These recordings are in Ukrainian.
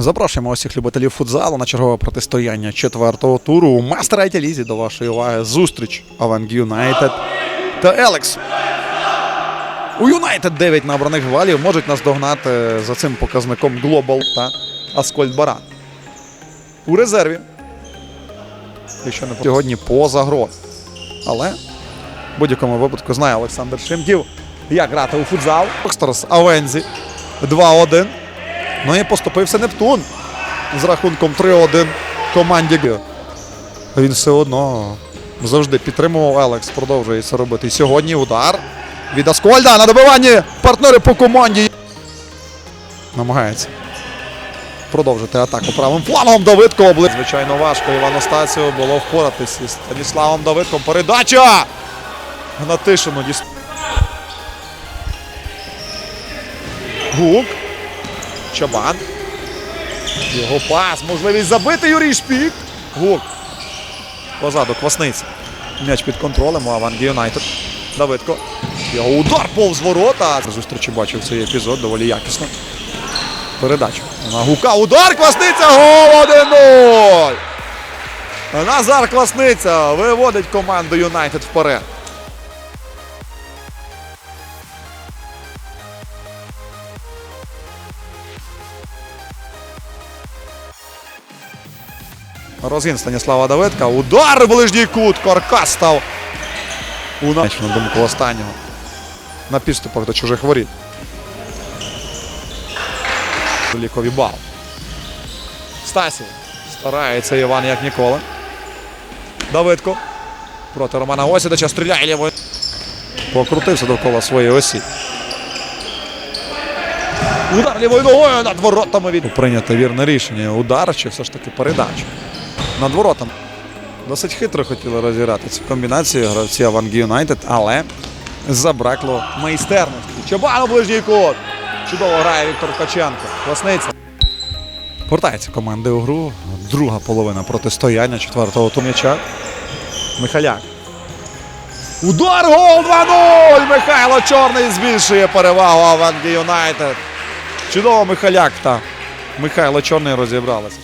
Запрошуємо усіх любителів футзалу на чергове протистояння четвертого туру у Мастер Лізі до вашої уваги зустріч Аванг Юнайтед та Елекс. У Юнайтед 9 набраних балів можуть наздогнати за цим показником Глобал та Аскольд Баран. У резерві. Якщо не сьогодні поза грою. Але в будь-якому випадку знає Олександр Шимків, як грати у футзал. Окстерс Авензі 2-1. Ну і поступився Нептун з рахунком 3-1 команді. Він все одно завжди підтримував Елекс, продовжує це робити. Сьогодні удар від Аскольда на добиванні партнери по команді. Намагається продовжити атаку правим флангом. Давидко обли... Звичайно, важко Івану Стасію було впоратись із Станіславом Давидком. Передача! Гнатишину діс... Гук. Чабан. Його пас. Можливість забити Юрій Шпік. Гук. Позаду Квасниця. М'яч під контролем у Авангі Юнайтед. Давидко. Його удар повз ворота. Зустрічі бачив цей епізод доволі якісно. Передача. На гука. Удар Квасниця. Гол 1-0. Назар Квасниця виводить команду Юнайтед вперед. Розгін Станіслава Давидка. Удар в ближній кут. Каркас став. У на думку останнього. На підступах до чужих воріт. Лікові бал. Стасів. Старається Іван як ніколи. Давидко. Проти Романа Осідача стріляє лівою. Покрутився довкола своєї осі. Удар лівою ногою над воротами від. Прийнято вірне рішення. Удар чи все ж таки передача. Над воротами. Досить хитро хотіли розіграти цю комбінацію гравці Авангі Юнайтед, але забракло майстерності. Чобан ближній кут. Чудово грає Віктор Ткаченко. Класниця. Повертається команди у гру. Друга половина протистояння четвертого тум'яча. Михаляк. Удар гол 2-0! Михайло Чорний збільшує перевагу Авангі Юнайтед. Чудово Михаляк та Михайло Чорний розібралися.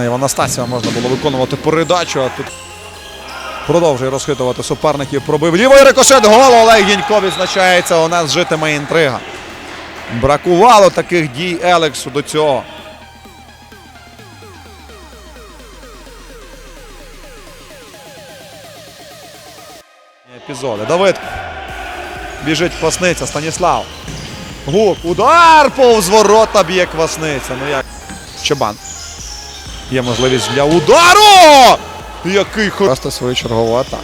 На Івана Стасіва можна було виконувати передачу, а тут продовжує розхитувати суперників. Пробив лівий рикошет. Гол Олег Янько відзначається. У нас житиме інтрига. Бракувало таких дій Елексу до цього. Епізоди. Давид. Біжить Квасниця. Станіслав. Гук. Удар повз ворота б'є Квасниця. Ну як? Чабан. Є можливість для удару! Який хор... Просто свою чергову атаку.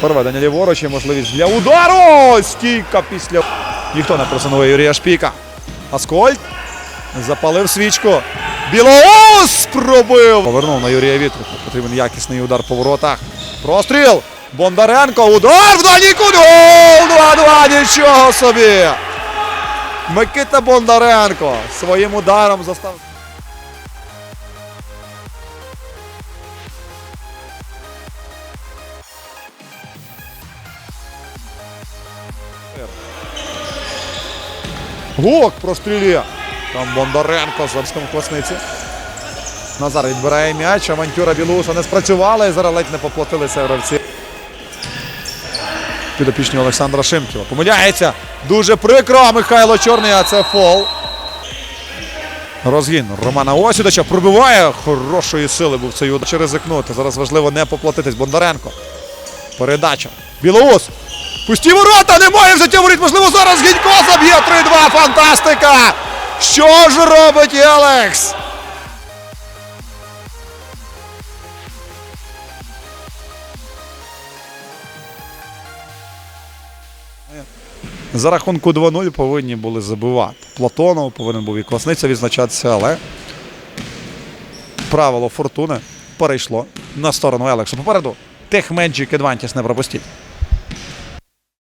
Переведення ліворуч є можливість для удару! Стійка після. Ніхто не просунує Юрія Шпіка. Аскольд. Запалив свічку. Білоус пробив! Повернув на Юрія Вітрука. Потрібен якісний удар по воротах. Простріл! Бондаренко. Удар в дальній кут! Гол! 2-2! Нічого собі! Микита Бондаренко своїм ударом застав. Гок прострілює. Там Бондаренко з обстом класниці. Назар відбирає м'яч. Авантюра Білуса не спрацювала і зараз ледь не поплатилися гравці. Підопічні Олександра Шимківа. Помиляється. Дуже прикро. Михайло Чорний, а це фол. Розгін Романа Осідача пробиває. Хорошої сили був цей удар. Ризикнути. Зараз важливо не поплатитись. Бондаренко. Передача. Білоус. Пусті ворота, немає взяття воріт. Можливо, зараз Гінько заб'є 3-2. Фантастика! Що ж робить Елекс? За рахунку 2-0 повинні були забивати. Платонов повинен був і Квасниця відзначатися, але правило фортуни перейшло на сторону Елексу. Попереду Техмеджик Едвантіс не пропустіть.